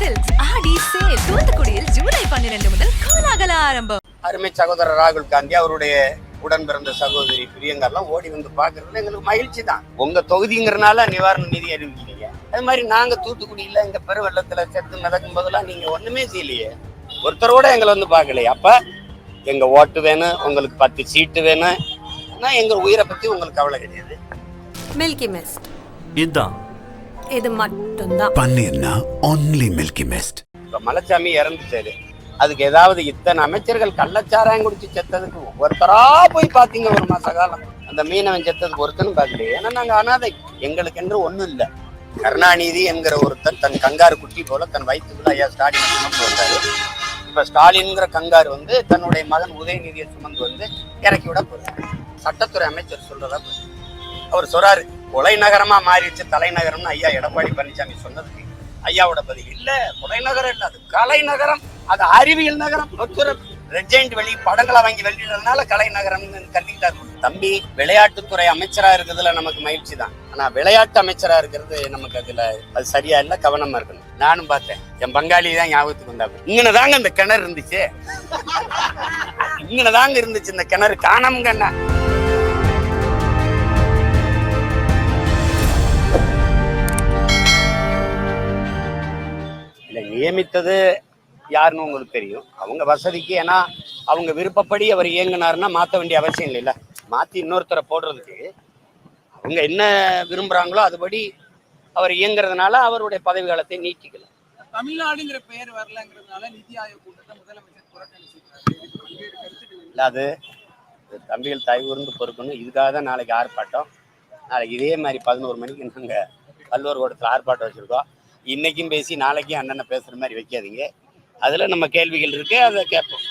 Silks ஆடி sale தூத்துக்குடியில் ஜூலை பன்னிரண்டு முதல் கோலாகல ஆரம்பம். அருமை சகோதரர் ராகுல் காந்தி அவருடைய உடன் பிறந்த சகோதரி பிரியங்கா எல்லாம் ஓடி வந்து பாக்குறதுல எங்களுக்கு மகிழ்ச்சி தான் உங்க தொகுதிங்கிறனால நிவாரண நிதி அறிவிக்கிறீங்க. அது மாதிரி நாங்க தூத்துக்குடியில எங்க பெருவெள்ளத்துல செத்து மிதக்கும் போதெல்லாம் நீங்க ஒண்ணுமே செய்யலையே. ஒருத்தர் கூட எங்களை வந்து பார்க்கலையே. அப்ப எங்க ஓட்டு வேணும் உங்களுக்கு பத்து சீட்டு வேணும். எங்க உயிரை பத்தி உங்களுக்கு கவலை கிடையாது. மில்கி மிஸ்ட் இதுதான். இது மட்டும்தான். பன்னீர்னா ஒன்லி மில்கி மிஸ்ட் இப்ப மலைச்சாமி இறந்துட்டாரு. அதுக்கு ஏதாவது இத்தனை அமைச்சர்கள் கள்ளச்சாராயம் குடிச்சு செத்ததுக்கு ஒவ்வொருத்தரா போய் பாத்தீங்க ஒரு மாச காலம். அந்த மீனவன் செத்ததுக்கு ஒருத்தனும் பார்க்கலையே. ஏன்னா நாங்க அனாதை. எங்களுக்கு என்று ஒண்ணும் இல்ல. கருணாநிதி என்கிற ஒருத்தன் தன் கங்காரு குட்டி போல தன் வயிற்றுக்குள்ள ஐயா ஸ்டாலின் சுமந்து வந்தாரு. இப்ப ஸ்டாலின்ங்கிற கங்காரு வந்து தன்னுடைய மகன் உதயநிதியை சுமந்து வந்து இறக்கி விட போறாரு. சட்டத்துறை அமைச்சர் சொல்றதா. அவர் சொல்றாரு கொலை நகரமா மாறிடுச்சு தலைநகரம்னு ஐயா எடப்பாடி பழனிசாமி சொன்னதுக்கு ஐயாவோட பதில் இல்ல. கொலை நகரம் இல்ல அது கலை நகரம் அது அறிவியல் நகரம் ஒருத்தர் ரெஜெண்ட் வெளி படங்களை வாங்கி வெளியிடறதுனால கலை நகரம்னு தம்பி விளையாட்டுத்துறை அமைச்சரா இருக்கிறதுல நமக்கு மகிழ்ச்சி தான். ஆனா விளையாட்டு அமைச்சரா இருக்கிறது நமக்கு அதுல அது சரியா இல்ல கவனமா இருக்கணும். நானும் பார்த்தேன். என் பங்காளி தான் ஞாபகத்துக்கு வந்தாங்க. இங்கன தாங்க இந்த கிணறு இருந்துச்சு. இங்கன தாங்க இருந்துச்சு இந்த கிணறு. காணாமங்கண்ணா கண்ணா. நியமித்தது யாருன்னு உங்களுக்கு தெரியும். அவங்க வசதிக்கு ஏன்னா அவங்க விருப்பப்படி அவர் இயங்கினாருன்னா மாற்ற வேண்டிய அவசியம் இல்லைல்ல. மாற்றி இன்னொருத்தரை போடுறதுக்கு அவங்க என்ன விரும்புகிறாங்களோ அதுபடி அவர் இயங்குறதுனால அவருடைய பதவி காலத்தை நீட்டிக்கல. தமிழ்நாடுங்கிற பெயர் வரலங்கிறதுனால நிதி ஆயோக் கூட்டத்தை முதலமைச்சர் புறக்கணிச்சிருக்காரு. இல்லை அது தம்பிகள் தாய் ஊர்ந்து பொறுக்கணும். இதுக்காக தான் நாளைக்கு ஆர்ப்பாட்டம். நாளைக்கு இதே மாதிரி பதினோரு மணிக்கு நாங்கள் கல்லூர் கூடத்தில் ஆர்ப்பாட்டம் வச்சுருக்கோம். இன்னைக்கும் பேசி நாளைக்கும் அண்ணனை பேசுகிற மாதிரி வைக்காதீங்க. அதில் நம்ம கேள்விகள் இருக்கு அதை கேட்போம்.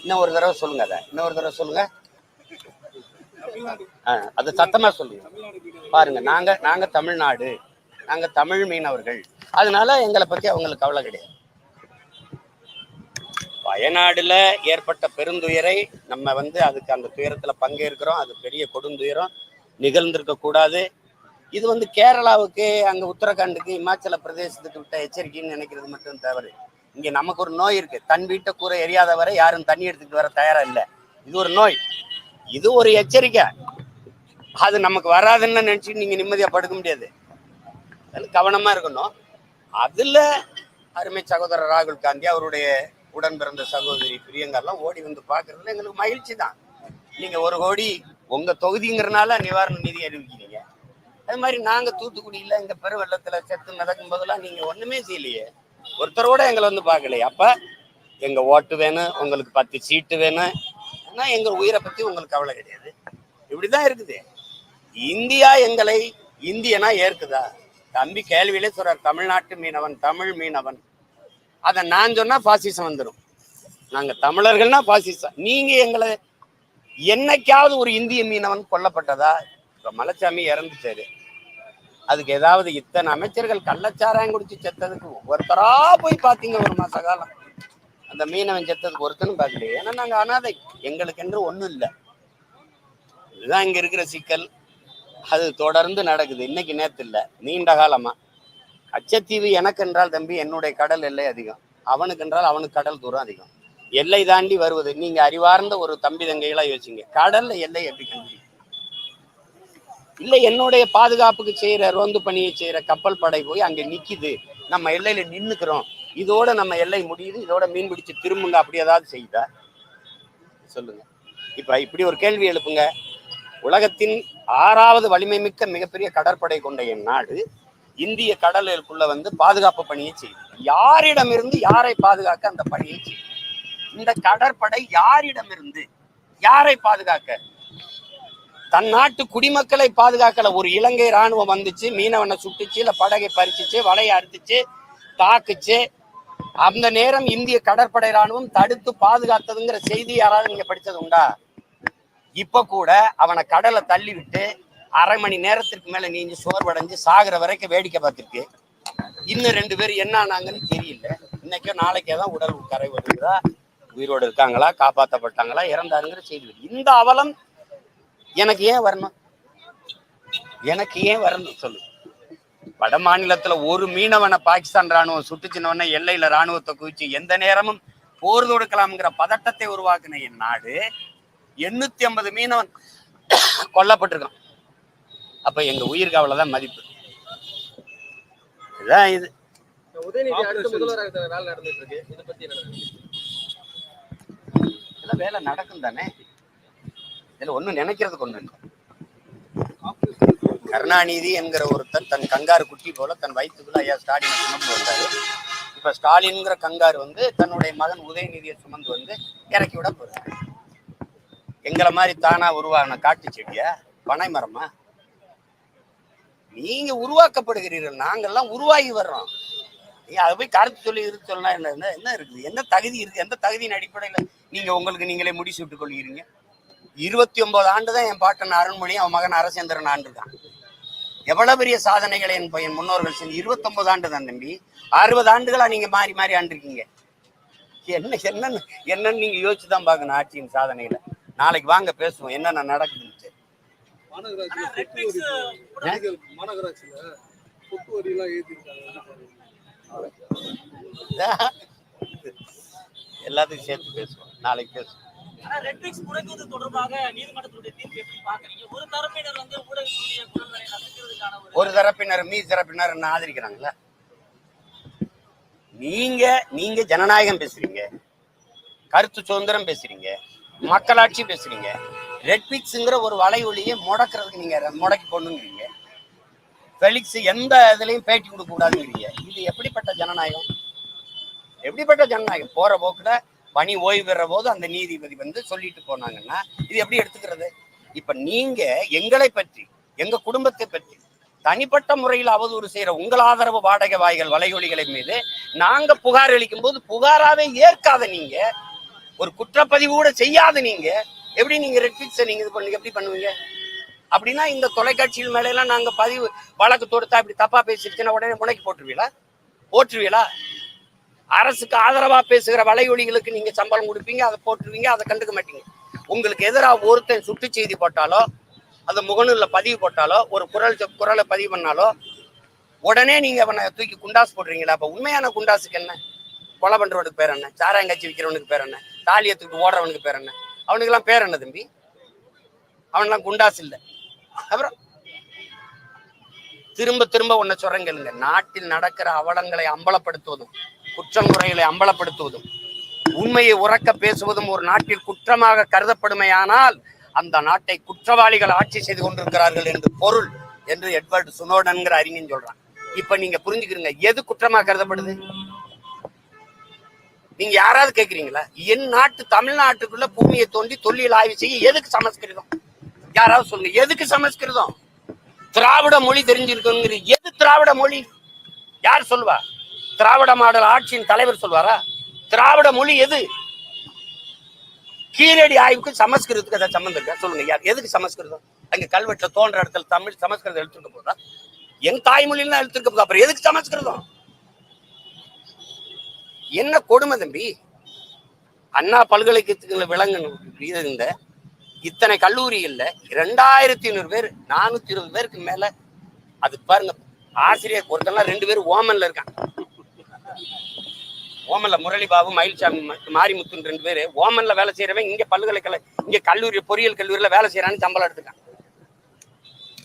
இன்னும் ஒரு தடவை சொல்லுங்க அதை. இன்னும் ஒரு தடவை சொல்லுங்க. அது சத்தமா சொல்லுங்க. பாருங்க நாங்க நாங்க தமிழ்நாடு. நாங்க தமிழ் மீனவர்கள். அதனால எங்களை பத்தி அவங்களுக்கு கவலை கிடையாது. வயநாடுல ஏற்பட்ட பெருந்துயரை நம்ம வந்து அதுக்கு அந்த துயரத்துல பங்கேற்கிறோம். அது பெரிய கொடுந்துயரம். நிகழ்ந்திருக்க கூடாது. இது வந்து கேரளாவுக்கு அங்கே உத்தரகாண்டுக்கு இமாச்சல பிரதேசத்துக்கு விட்ட எச்சரிக்கைன்னு நினைக்கிறது மட்டும் தவறு. இங்கே நமக்கு ஒரு நோய் இருக்கு. தன் வீட்டை கூரை எரியாத வரை யாரும் தண்ணி எடுத்துட்டு வர தயாரா இல்லை. இது ஒரு நோய். இது ஒரு எச்சரிக்கை. அது நமக்கு வராதுன்னு நினச்சி நீங்கள் நிம்மதியாக படுக்க முடியாது. அதுல கவனமாக இருக்கணும். அதில் அருமை சகோதரர் ராகுல் காந்தி அவருடைய உடன் பிறந்த சகோதரி பிரியங்கா எல்லாம் ஓடி வந்து பார்க்கறதுல எங்களுக்கு மகிழ்ச்சி தான் நீங்கள் ஒரு கோடி உங்க தொகுதிங்கிறனால நிவாரண நிதி அறிவிக்கிறீங்க. அது மாதிரி நாங்க தூத்துக்குடியில இங்க பெருவெள்ளத்துல செத்து மிதக்கும் போதெல்லாம் நீங்க ஒண்ணுமே செய்யலையே. ஒருத்தரோட எங்களை வந்து பார்க்கலையே. அப்ப எங்க ஓட்டு வேணும் உங்களுக்கு பத்து சீட்டு வேணும். ஆனா எங்க உயிரை பத்தி உங்களுக்கு கவலை கிடையாது. இப்படிதான் இருக்குது. இந்தியா எங்களை இந்தியனா ஏற்குதா? தம்பி கேள்வியிலே சொல்றார் தமிழ்நாட்டு மீனவன் தமிழ் மீனவன். அதை நான் சொன்னா பாசிசம் வந்துடும் நாங்க தமிழர்கள்னா பாசிசம் நீங்க எங்களை என்னைக்காவது ஒரு இந்திய மீனவன் கொல்லப்பட்டதா? இப்போ மலைச்சாமி இறந்துச்சாரு அதுக்கு ஏதாவது இத்தனை அமைச்சர்கள் கள்ளச்சாராயம் குடிச்சு செத்ததுக்கு ஒவ்வொருத்தரா போய் பார்த்தீங்க ஒரு மாச காலம். அந்த மீனவன் செத்ததுக்கு ஒருத்தனும் பார்க்கல ஏன்னா நாங்கள் அனாதை. எங்களுக்கு என்று ஒன்றும் இல்லை. இதுதான் இங்கே இருக்கிற சிக்கல். அது தொடர்ந்து நடக்குது. இன்னைக்கு நேற்று இல்லை. நீண்ட காலமா. கச்சத்தீவு எனக்கு என்றால் தம்பி என்னுடைய கடல் எல்லை அதிகம். அவனுக்கு என்றால் அவனுக்கு கடல் தூரம் அதிகம். எல்லை தாண்டி வருவது. நீங்க அறிவார்ந்த ஒரு தம்பி தங்கைகளா யோசிங்க. கடல்ல எல்லை எப்படி கண்டுபிடிக்கும் இல்ல என்னுடைய பாதுகாப்புக்கு செய்யற ரோந்து பணியை செய்யற கப்பல் படை போய் அங்க நிக்குது. நம்ம எல்லையில நின்னுக்கிறோம். இதோட நம்ம எல்லை முடியுது. இதோட மீன் பிடிச்சு திரும்புங்க. அப்படி ஏதாவது செய்தா? சொல்லுங்க. இப்ப இப்படி ஒரு கேள்வி எழுப்புங்க. உலகத்தின் ஆறாவது வலிமை மிக்க மிகப்பெரிய கடற்படை கொண்ட என் நாடு இந்திய கடலுக்குள்ள வந்து பாதுகாப்பு பணியை செய்யுது. யாரிடமிருந்து யாரை பாதுகாக்க அந்த பணியை செய்யும் இந்த கடற்படை யாரிடமிருந்து யாரை பாதுகாக்க? தன் நாட்டு குடிமக்களை பாதுகாக்கல. ஒரு இலங்கை ராணுவம் வந்துச்சு மீனவனை சுட்டுச்சு இல்ல படகை பறிச்சிச்சு வலையை அறுத்துச்சு தாக்குச்சு. அந்த நேரம் இந்திய கடற்படை ராணுவம் தடுத்து பாதுகாத்ததுங்கிற செய்தி யாராவது நீங்க படிச்சது உண்டா? இப்ப கூட அவனை கடலை தள்ளி விட்டு அரை மணி நேரத்திற்கு மேல நீஞ்சு சோர்வடைஞ்சு சாகுற வரைக்கும் வேடிக்கை பார்த்துருக்கு. இன்னும் ரெண்டு பேர் என்ன ஆனாங்கன்னு தெரியல. இன்னைக்கோ நாளைக்கே தான் உடல் கரை வருகிறதா உயிரோடு இருக்காங்களா காப்பாற்றப்பட்டாங்களா இறந்தாருங்கிற செய்தி இந்த அவலம் எனக்கு ஏன் வரணும்? எனக்கு ஏன் வரணும் சொல்லு. வட மாநிலத்துல ஒரு மீனவனை பாகிஸ்தான் ராணுவம் சுட்டுச்சினவன எல்லையில ராணுவத்தை குவிச்சு எந்த நேரமும் போர் தொடுக்கலாம்ங்கிற பதட்டத்தை உருவாக்குன என் நாடு எண்ணூத்தி ஐம்பது மீனவன் கொல்லப்பட்டிருக்கான். அப்ப எங்க உயிருக்கு அவ்வளவுதான் மதிப்பு. இதுதான் இது உதயநிதி அடுத்த முதல்வராக வேலை நடந்துட்டு இருக்கு இதை பத்தி என்ன நினைக்கிறீங்க? இதெல்லாம் வேலை நடக்கும் தானே? இதுல ஒன்றும் நினைக்கிறதுக்கு ஒண்ணு இல்லை. கருணாநிதி என்கிற ஒருத்தர் தன் கங்காரு குட்டி போல தன் வயிற்றுக்குள்ள ஐயா ஸ்டாலினை சுமந்து வந்தாரு. இப்ப ஸ்டாலின்ங்கிற கங்காரு வந்து தன்னுடைய மகன் உதயநிதியை சுமந்து வந்து இறக்கி விட போறாரு. எங்களை மாதிரி தானா உருவான காட்டு செடியா? பனை மரமா? நீங்க உருவாக்கப்படுகிறீர்கள். நாங்கெல்லாம் உருவாகி வர்றோம். நீங்க அதை போய் கருத்து சொல்லி இருக்கு சொன்னா என்ன என்ன- இருக்குது? என்ன தகுதி இருக்கு? எந்த தகுதியின் அடிப்படையில நீங்க உங்களுக்கு நீங்களே முடிச்சு விட்டுக் கொள்கிறீங்க? இருபத்தி ஒன்பது ஆண்டு தான் என் பாட்டன் அருண்மொழி அவன் மகன் அரசேந்திரன் ஆண்டிருக்கான் எவ்வளவு பெரிய சாதனைகளை என் பையன் முன்னோர்கள் செஞ்சு இருபத்தொன்பது ஆண்டு தான் தம்பி. அறுபது ஆண்டுகளா நீங்க மாறி மாறி ஆண்டிருக்கீங்க. என்ன என்னன்னு என்னன்னு நீங்க யோசிச்சு தான் பார்க்கணும் ஆட்சியின் சாதனையில. நாளைக்கு வாங்க பேசுவோம் என்னென்ன நடக்குதுன்னு மாநகராட்சியில மாநகராட்சியில எல்லாத்துக்கும் சேர்த்து பேசுவோம். நாளைக்கு பேசுவோம். ஆனா ரெட்ரிக்ஸ் முடக்குவது தொடர்பாக நீதிமன்றத்துடைய தீர்ப்பு எப்படி பாக்குறீங்க ஒரு தரப்பினர் வந்து ஊடகத்துடைய குரல்களை நசுக்கிறதுக்கான ஒரு ஒரு தரப்பினர் மீ தரப்பினர் என்ன ஆதரிக்கிறாங்களா நீங்க நீங்க ஜனநாயகம் பேசுறீங்க. கருத்து சுதந்திரம் பேசுறீங்க. மக்களாட்சி பேசுறீங்க. ரெட்பிக்ஸ்ங்கிற ஒரு வலைவலியை முடக்கிறதுக்கு நீங்க முடக்கி கொண்டுங்கிறீங்க ஃபெலிக்ஸ் எந்த இதுலயும் பேட்டி கொடுக்க கூடாதுங்கிறீங்க இது எப்படிப்பட்ட ஜனநாயகம்? எப்படிப்பட்ட ஜனநாயகம்? போற போக்குல பணி ஓய்வு பெற போது அந்த நீதிபதி வந்து சொல்லிட்டு போனாங்கன்னா இது எப்படி எடுத்துக்கிறது? இப்ப நீங்க எங்களை பற்றி எங்க குடும்பத்தை பற்றி தனிப்பட்ட முறையில் அவதூறு செய்யற உங்கள் ஆதரவு வாடகை வாய்கள் வலையொலிகளின் மீது நாங்க புகார் அளிக்கும் போது புகாராவே ஏற்காத நீங்க ஒரு குற்றப்பதிவு கூட செய்யாத நீங்க எப்படி நீங்க ரெட்பிக்ஸை நீங்க இது பண்ணி எப்படி பண்ணுவீங்க? அப்படின்னா இந்த தொலைக்காட்சியில் மேல நாங்கள் நாங்க பதிவு வழக்கு தொடுத்தா இப்படி தப்பா பேசிருச்சுன்னா உடனே முனைக்கு போட்டுருவீங்களா? போட்டுருவீங்களா? அரசுக்கு ஆதரவா பேசுகிற வலையொலிகளுக்கு நீங்க சம்பளம் கொடுப்பீங்க அதை போட்டுருவீங்க அதை கண்டுக்க மாட்டீங்க. உங்களுக்கு எதிராக ஒருத்தன் சுட்டு செய்தி போட்டாலோ அந்த முகநூலில் பதிவு போட்டாலோ ஒரு குரல் குரலை பதிவு பண்ணாலோ உடனே நீங்க அவனை தூக்கி குண்டாஸ் போடுறீங்களா? அப்ப உண்மையான குண்டாஸுக்கு என்ன? கொலை பண்றவனுக்கு பேர் என்ன? சாராயங்காய்ச்சி விற்கிறவனுக்கு பேர் என்ன? தாலியை ஓடுறவனுக்கு பேர் என்ன? அவனுக்கெல்லாம் பேர் என்ன தம்பி? அவனெல்லாம் குண்டாஸ் இல்லை. அப்புறம் திரும்ப திரும்ப ஒன்ன சொல்றேங்க நாட்டில் நடக்கிற அவலங்களை அம்பலப்படுத்துவதும் குற்றங்குறைகளை அம்பலப்படுத்துவதும் உண்மையை உறக்க பேசுவதும் ஒரு நாட்டில் குற்றமாக கருதப்படுமையானால் அந்த நாட்டை குற்றவாளிகள் ஆட்சி செய்து கொண்டிருக்கிறார்கள் என்று பொருள் என்று எட்வர்ட் சுனோடன்கிற அறிஞன் சொல்றான். இப்ப நீங்க புரிஞ்சுக்கிறீங்க எது குற்றமா கருதப்படுது? நீங்க யாராவது கேக்குறீங்களா? என் நாட்டு தமிழ்நாட்டுக்குள்ள பூமியை தோண்டி தொல்லியல் ஆய்வு செய்ய எதுக்கு சமஸ்கிருதம்? யாராவது சொல்லுங்க எதுக்கு சமஸ்கிருதம்? திராவிட மொழி தெரிஞ்சிருக்குங்கிற எது திராவிட மொழி? யார் சொல்லுவா? திராவிட மாடல் ஆட்சியின் தலைவர் சொல்வாரா திராவிட மொழி எது? கீழடி ஆய்வுக்கு சமஸ்கிருதத்துக்கு ஏதாவது சம்மந்தம் இருக்கா? சொல்லுங்க யார் எதுக்கு சமஸ்கிருதம்? அங்க கல்வெட்டுல தோன்ற இடத்துல தமிழ் சமஸ்கிருதம் எழுத்துருக்க போதா என் தாய்மொழியில தான் எழுத்துருக்க போதா அப்புறம் எதுக்கு சமஸ்கிருதம்? என்ன கொடுமை தம்பி? அண்ணா பல்கலைக்கழகத்துல விளங்கணும். இந்த இத்தனை கல்லூரியில் ரெண்டாயிரத்தி ஐநூறு பேர் நானூத்தி இருபது பேருக்கு மேல அது பாருங்க ஆசிரியர் ஒருத்தெல்லாம் ரெண்டு பேரும் ஓமன்ல இருக்கான் ஓமன்ல முரளி பாபு மயில்சாமி மாரிமுத்துன்னு ரெண்டு பேர் ஓமன்ல வேலை செய்யறவன் இங்க பல்கலைக்கழக இங்க கல்லூரி பொறியியல் கல்லூரியில வேலை செய்யறான்னு சம்பளம் எடுத்துக்கான்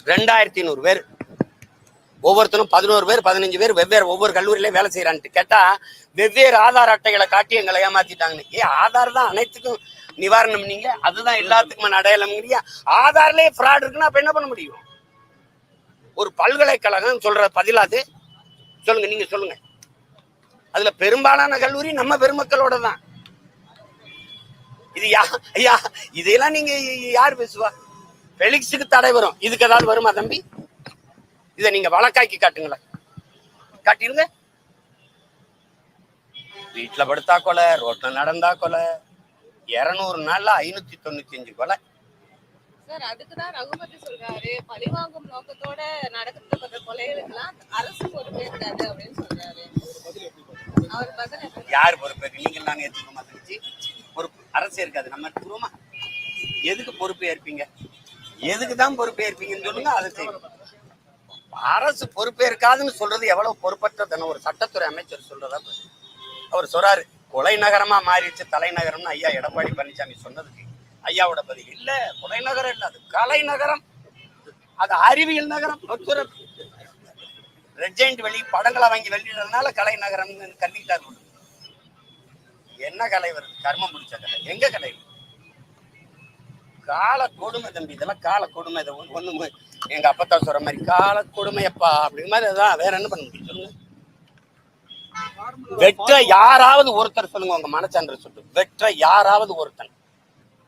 ரெண்டாயிரத்தி ஐநூறு பேர். ஒவ்வொருத்தரும் பதினோரு பேர் பதினஞ்சு பேர் வெவ்வேறு ஒவ்வொரு கல்லூரியிலையும் வேலை செய்யறான்ட்டு கேட்டா வெவ்வேறு ஆதார் அட்டைகளை காட்டி எங்களை ஏமாத்திட்டாங்கன்னு. ஏ ஆதார் தான் அனைத்துக்கும் நிவாரணம் நீங்க? அதுதான் எல்லாத்துக்குமான அடையாளம்ங்கிறீங்க ஆதார்லயே ஃப்ராட் இருக்குன்னா அப்ப என்ன பண்ண முடியும்? ஒரு பல்கலைக்கழகம் சொல்ற பதிலாது சொல்லுங்க நீங்க சொல்லுங்க. அதுல பெரும்பாலான கல்லூரி நம்ம பெருமக்களோட தான். இது யா ஐயா இதையெல்லாம் நீங்க யார் பேசுவா? பெலிக்ஸுக்கு தடை வரும். இதுக்கு ஏதாவது வருமா தம்பி? இதை நீங்க வழக்காக்கி காட்டுங்களேன். காட்டிருங்க வீட்டுல படுத்தா கொலை ரோட்ல நடந்தா கொலை. இருநூறு நாள்ல ஐநூத்தி தொண்ணூத்தி அஞ்சு கொலை. சார் அதுக்குதான் ரகுபதி சொல்றாரு. பழிவாங்கும் நோக்கத்தோட நடக்கப்பட்ட கொலைகளுக்கெல்லாம் அரசு பொறுப்பே இருக்காது அப்படின்னு சொல்றாரு. அவர் பதில்? யார் பொறுப்பு நீங்கள் நான் ஏற்றுக்க மாட்டேங்குச்சு பொறுப்பு அரசு இருக்காது. நம்ம எதுக்கு பொறுப்பு ஏற்பீங்க எதுக்கு தான் பொறுப்பு ஏற்பீங்கன்னு சொல்லுங்க அதை செய்யும் அரசு பொறுப்பேற்காதுன்னு சொல்றது எவ்வளவு பொறுப்பற்றதுன்னு ஒரு சட்டத்துறை அமைச்சர் சொல்றதா அவர் சொல்றாரு கொலை நகரமா மாறிடுச்சு தலைநகரம்னு ஐயா எடப்பாடி பழனிசாமி சொன்னதுக்கு ஐயாவோட பதில் இல்ல கொலை நகரம் இல்ல அது கலை நகரம். அது அறிவியல் நகரம் ரெஜெண்ட் வெளி படங்களை வாங்கி வெளியிடறதுனால கலை நகரம்னு கண்டிக்கிட்டாரு என்ன கலை வருது கர்மம் முடிச்ச கலை. எங்க கலை? கால கொடுமை தம்பி இதெல்லாம் கால கொடுமை இதை ஒண்ணு- எங்க அப்பத்தா சொல்ற மாதிரி கால கொடுமையப்பா அப்படிங்கிற மாதிரி அதான் வேற என்ன பண்ண முடியும் சொல்லுங்க. வெற்ற யாராவது ஒருத்தர் சொல்லுங்க உங்க மனச்சான்ற சொல்லு வெற்ற யாராவது ஒருத்தன்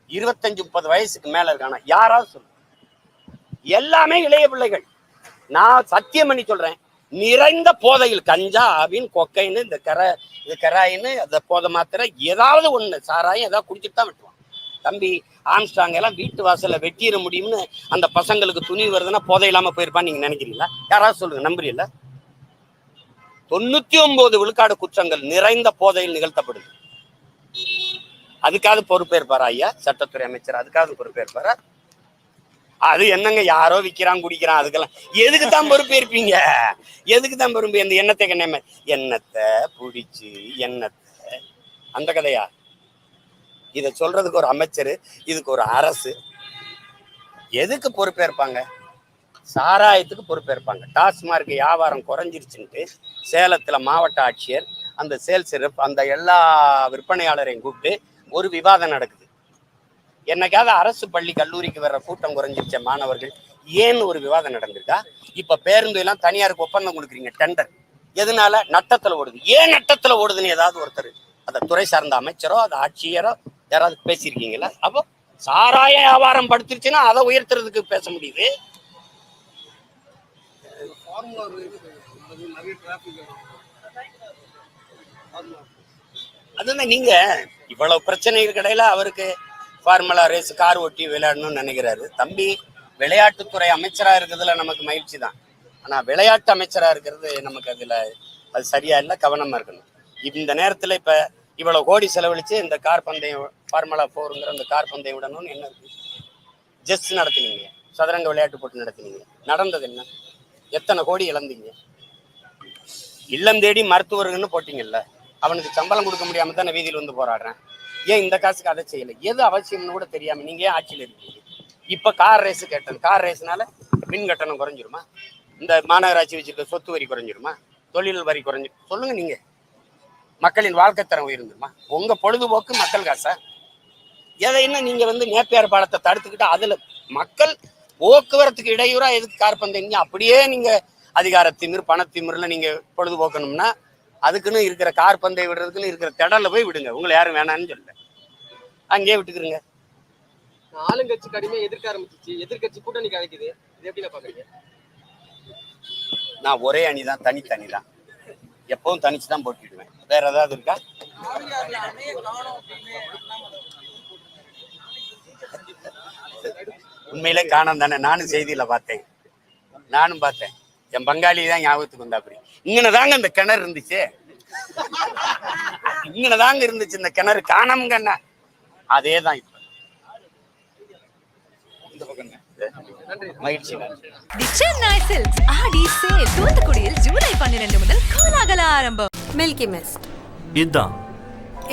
இருபத்தஞ்சு முப்பது வயசுக்கு மேல இருக்கானா யாராவது சொல்லு எல்லாமே இளைய பிள்ளைகள். நான் சத்தியம் பண்ணி சொல்றேன் நிறைந்த போதையில் கஞ்சா அபின் கொக்கைன்னு இந்த கரை இது கராயின்னு அந்த போதை மாத்திரை ஏதாவது ஒண்ணு சாராயம் ஏதாவது குடிச்சிட்டு தான் விட்டுவான் தம்பி ஆம்ஸ்டாங் எல்லாம் வீட்டு வாசல்ல வெட்டிட முடியும்னு அந்த பசங்களுக்கு துணி வருதுன்னா புதை இல்லாம போயிருப்பான்னு நீங்க நினைக்கிறீங்களா? யாராவது சொல்லுங்க நம்புறீங்களா? தொண்ணூத்தி ஒன்பது விழுக்காடு குற்றங்கள் நிறைந்த போதையில் நிகழ்த்தப்படுது. அதுக்காவது பொறுப்பேற்பாரா ஐயா? சட்டத்துறை அமைச்சர் அதுக்காவது பொறுப்பேற்பாரா? அது என்னங்க யாரோ விக்கிறான் குடிக்கிறான் அதுக்கெல்லாம். எதுக்கு தான் பொறுப்பேற்பீங்க? எதுக்கு தான் பொறுப்பு? இந்த எண்ணத்தை கண்ணே எண்ணத்தை பிடிச்சி எண்ணத்தை அந்த கதையா? இதை சொல்றதுக்கு ஒரு அமைச்சர் இதுக்கு ஒரு அரசு. எதுக்கு பொறுப்பேற்பாங்க? சாராயத்துக்கு பொறுப்பேற்பாங்க. டாஸ்மார்க் வியாபாரம் குறைஞ்சிருச்சுன்ட்டு சேலத்தில் மாவட்ட ஆட்சியர் அந்த சேல்ஸ் ரெப் அந்த எல்லா விற்பனையாளரையும் கூப்பிட்டு ஒரு விவாதம் நடக்குது. என்னைக்காவது அரசு பள்ளி கல்லூரிக்கு வர்ற கூட்டம் குறைஞ்சிருச்ச மாணவர்கள் ஏன்னு ஒரு விவாதம் நடந்திருக்கா? இப்போ பேருந்து எல்லாம் தனியாருக்கு ஒப்பந்தம் கொடுக்குறீங்க டெண்டர் எதனால? நட்டத்தில் ஓடுது. ஏன் நட்டத்தில் ஓடுதுன்னு ஏதாவது ஒருத்தர் அந்த துறை சார்ந்த அமைச்சரோ அது ஆட்சியரோ யாராவது பேசியிருக்கீங்களா? அப்போ சாராய வியாபாரம் படுத்துருச்சுன்னா அதை உயர்த்துறதுக்கு பேச முடியுது. அதுதான் நீங்க இவ்வளவு பிரச்சனைகள் கிடையில அவருக்கு ஃபார்முலா ரேஸ் கார் ஓட்டி விளையாடணும்னு நினைக்கிறாரு. தம்பி விளையாட்டுத்துறை அமைச்சரா இருக்கிறதுல நமக்கு மகிழ்ச்சி தான். ஆனா விளையாட்டு அமைச்சரா இருக்கிறது நமக்கு அதுல அது சரியா இல்லை கவனமா இருக்கணும். இந்த நேரத்துல இப்ப இவ்வளவு கோடி செலவழிச்சு இந்த கார் பந்தயம் ஃபார்முலா ஃபோருங்கிற அந்த கார் பந்தயம் விடணும்னு என்ன இருக்கு? ஜஸ்ட் நடத்தினீங்க. சதுரங்க விளையாட்டு போட்டி நடத்தினீங்க. நடந்தது என்ன? எத்தனை கோடி இழந்தீங்க? இல்லம் தேடி மருத்துவர்கள்னு போட்டீங்கல்ல? அவனுக்கு சம்பளம் கொடுக்க முடியாம தானே வீதியில் வந்து போராடுறேன். ஏன் இந்த காசுக்கு அதை செய்யலை? எது அவசியம்னு கூட தெரியாம நீங்க ஏன் ஆட்சியில் இருக்கீங்க? இப்ப கார் ரேஸ் கேட்டேன். கார் ரேஸ்னால மின் கட்டணம் குறைஞ்சிருமா? இந்த மாநகராட்சி வச்சிருக்க சொத்து வரி குறைஞ்சிருமா? தொழில் வரி குறைஞ்சி சொல்லுங்க நீங்க. மக்களின் வாழ்க்கை தரம் உயர்ந்துருமா? உங்க பொழுதுபோக்கு மக்கள் காசா? எதை என்ன நீங்க வந்து நேப்பியார் பாலத்தை தடுத்துக்கிட்டு அதுல மக்கள் போக்குவரத்துக்கு இடையூறா எதுக்கு கார் பந்தீங்க அப்படியே நீங்க அதிகார திமிர் பணத்திமிர்ல நீங்க பொழுதுபோக்கணும்னா அதுக்குன்னு இருக்கிற கார் பந்தை விடுறதுக்குன்னு இருக்கிற திடல்ல போய் விடுங்க. உங்களை யாரும் வேணாம்னு சொல்லல. அங்கேயே விட்டுக்கிறங்க ஆளுங்கட்சி கடுமையா எதிர்க்க ஆரம்பிச்சிச்சு. எதிர்க்கட்சி கூட்டணி கலைக்குது இது எப்படி நான் பாக்குறீங்க நான் ஒரே அணி தான் தனித்தனி தான் எப்பவும் தனிச்சு தான் போட்டிடுவேன் வேற ஏதாவது இருக்கா? உண்மையிலே காணோம் தானே. நானும் செய்தியில பார்த்தேன். நானும் பார்த்தேன். என் பங்காளி தான் ஞாபகத்துக்கு வந்தா அப்படி இங்கன தாங்க இந்த கிணறு இருந்துச்சு. இங்கன தாங்க இருந்துச்சு இந்த கிணறு. காணாமங்கண்ணா அதே தான் இப்ப. இந்த பக்கம் மகிழ்ச்சி தூத்துக்குடியில் ஜூலை பன்னிரண்டு முதல் கோலாகல ஆரம்பம். மில்கி மிஸ்ட் இதுதான்.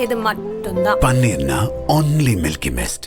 இது மட்டும்தான். பன்னீர்னா only milky mist